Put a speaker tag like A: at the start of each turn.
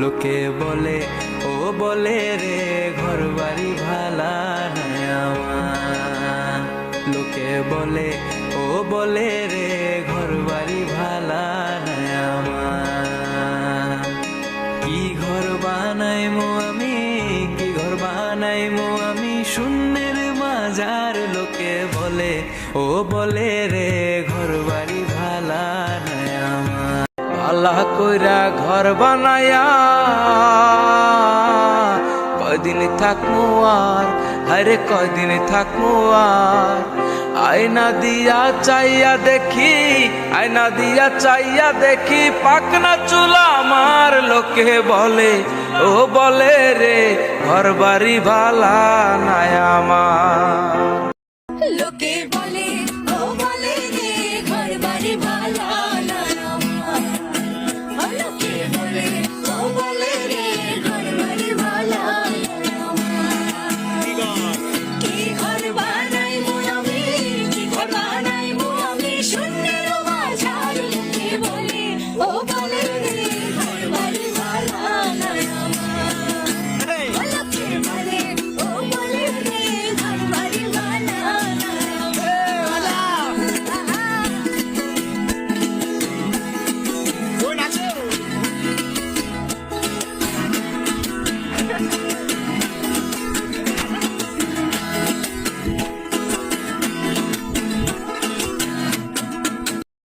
A: লোকে বলে, ও বলে রে ঘর বাড়ি ভালা লোকে বলে, ও বলে রে ঘর বাড়ি ভালা কি ঘর বানাইমো আমি, কি ঘর বানাইমো আমি, শূন্যের মাজার লোকে বলে, ও বলে রে ঘর বাড়ি আল্লাহ কইরা ঘর বানায়া, কয়দিন থাকমু আর আরে কয়দিন থাকমু আর। আয়না দিয়া চাইয়া দেখি, আয়না দিয়া চাইয়া দেখি, পাকনা চুলা আমার লোকে বলে, ও বলে রে ঘর বাড়ি ভালা আমার। Oh,